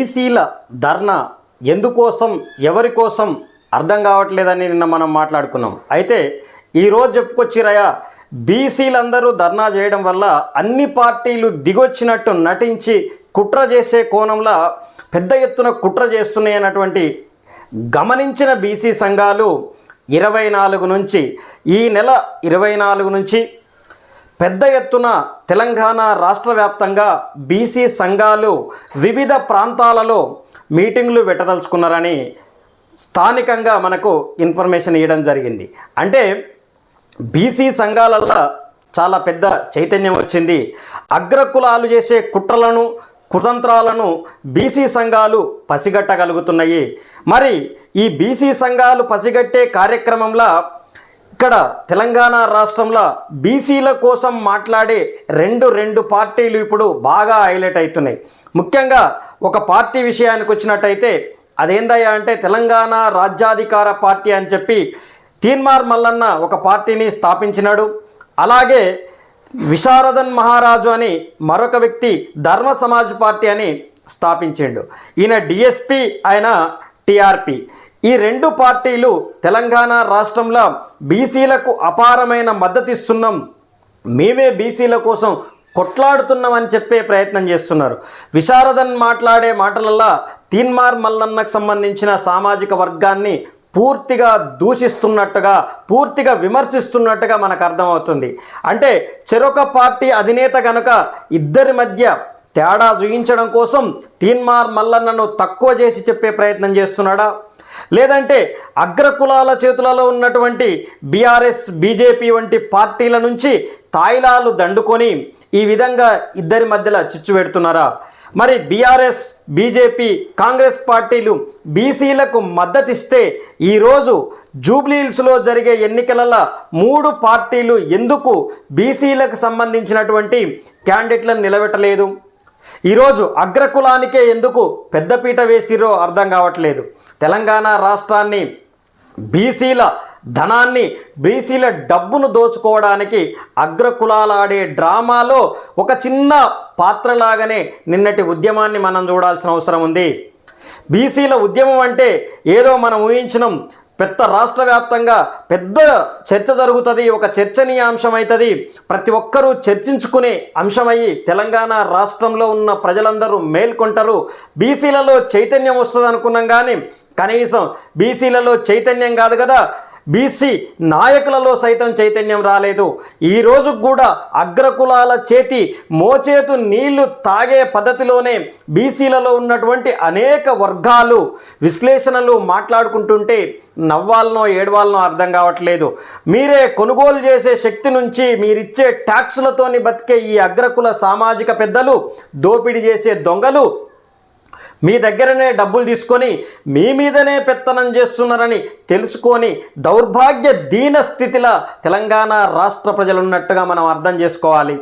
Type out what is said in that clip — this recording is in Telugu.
బీసీల ధర్నా ఎందుకోసం ఎవరి కోసం అర్థం కావట్లేదని నిన్న మనం మాట్లాడుకున్నాం. అయితే ఈరోజు చెప్పుకొచ్చిరయా బీసీలందరూ ధర్నా చేయడం వల్ల అన్ని పార్టీలు దిగొచ్చినట్టు నటించి కుట్ర చేసే కోణంలో పెద్ద ఎత్తున కుట్ర చేస్తున్నాయి అన్నటువంటి గమనించిన బీసీ సంఘాలు ఇరవై నాలుగు నుంచి ఈ నెల ఇరవై నాలుగు నుంచి పెద్ద ఎత్తున తెలంగాణ రాష్ట్ర వ్యాప్తంగా బీసీ సంఘాలు వివిధ ప్రాంతాలలో మీటింగ్లు పెట్టదలుచుకున్నారని స్థానికంగా మనకు ఇన్ఫర్మేషన్ ఇవ్వడం జరిగింది. అంటే బీసీ సంఘాలలో చాలా పెద్ద చైతన్యం వచ్చింది. అగ్రకులాలు చేసే కుట్రలను కుతంత్రాలను బీసీ సంఘాలు పసిగట్టగలుగుతున్నాయి. మరి ఈ బీసీ సంఘాలు పసిగట్టే కార్యక్రమంలో ఇక్కడ తెలంగాణ రాష్ట్రంలో బీసీల కోసం మాట్లాడే రెండు రెండు పార్టీలు ఇప్పుడు బాగా హైలైట్ అవుతున్నాయి. ముఖ్యంగా ఒక పార్టీ విషయానికి వచ్చినట్టయితే అదేందయ్యా అంటే తెలంగాణ రాజ్యాధికార పార్టీ అని చెప్పి తీన్మార్ మల్లన్న ఒక పార్టీని స్థాపించినాడు. అలాగే విశారదన్ మహారాజు అని మరొక వ్యక్తి ధర్మ సమాజ్ పార్టీ అని స్థాపించిండు. ఈయన డిఎస్పి ఆయన టిఆర్పి. ఈ రెండు పార్టీలు తెలంగాణ రాష్ట్రంలో బీసీలకు అపారమైన మద్దతు ఇస్తున్నాం మేమే బీసీల కోసం కొట్లాడుతున్నామని చెప్పే ప్రయత్నం చేస్తున్నారు. విశారదన్ మాట్లాడే మాటలల్లా తీన్మార్ మల్లన్నకు సంబంధించిన సామాజిక వర్గాన్ని పూర్తిగా దూషిస్తున్నట్టుగా పూర్తిగా విమర్శిస్తున్నట్టుగా మనకు అర్థమవుతుంది. అంటే చెరొక పార్టీ అధినేత గనుక ఇద్దరి మధ్య తేడా చూయించడం కోసం తీన్మార్ మల్లన్నను తక్కువ చేసి చెప్పే ప్రయత్నం చేస్తున్నాడా? లేదంటే అగ్రకులాల చేతులలో ఉన్నటువంటి బీఆర్ఎస్ బీజేపీ వంటి పార్టీల నుంచి తాయిలాలు దండుకొని ఈ విధంగా ఇద్దరి మధ్యలో చిచ్చు పెడుతున్నారా? మరి బీఆర్ఎస్ బీజేపీ కాంగ్రెస్ పార్టీలు బీసీలకు మద్దతిస్తే ఈరోజు జూబ్లీహిల్స్లో జరిగే ఎన్నికలలో మూడు పార్టీలు ఎందుకు బీసీలకు సంబంధించినటువంటి క్యాండిడేట్లను నిలబెట్టలేదు? ఈరోజు అగ్రకులానికే ఎందుకు పెద్దపీట వేసిరో అర్థం కావట్లేదు. తెలంగాణ రాష్ట్రాన్ని బీసీల ధనాన్ని బీసీల డబ్బును దోచుకోవడానికి అగ్రకులాలాడే డ్రామాలో ఒక చిన్న పాత్రలాగానే నిన్నటి ఉద్యమాన్ని మనం చూడాల్సిన అవసరం ఉంది. బీసీల ఉద్యమం అంటే ఏదో మనం ఊహించినాం. పెద్ద రాష్ట్ర వ్యాప్తంగా పెద్ద చర్చ జరుగుతుంది ఒక చర్చనీయాంశం అవుతుంది ప్రతి ఒక్కరూ చర్చించుకునే అంశమయ్యి తెలంగాణ రాష్ట్రంలో ఉన్న ప్రజలందరూ మేల్కొంటారు. బీసీలలో చైతన్యం వస్తుంది అనుకున్నాం కానీ కనీసం బీసీలలో చైతన్యం కాదు కదా. బీసీ నాయకులలో సైతం చైతన్యం రాలేదు. ఈ కూడా అగ్రకులాల చేతి మోచేతు నీళ్ళు తాగే పద్ధతిలోనే బీసీలలో ఉన్నటువంటి అనేక వర్గాలు విశ్లేషణలు మాట్లాడుకుంటుంటే నవ్వాలనో ఏడవాలనో అర్థం కావట్లేదు. మీరే కొనుగోలు చేసే శక్తి నుంచి మీరిచ్చే ట్యాక్సులతోని బతికే ఈ అగ్రకుల సామాజిక పెద్దలు దోపిడీ చేసే దొంగలు మీ దగ్గరనే డబ్బులు తీసుకొని మీ మీదనే పెత్తనం చేస్తున్నారని తెలుసుకొని దౌర్భాగ్య దీన స్థితిలో తెలంగాణ రాష్ట్ర ప్రజలు ఉన్నట్టుగా మనం అర్థం చేసుకోవాలి.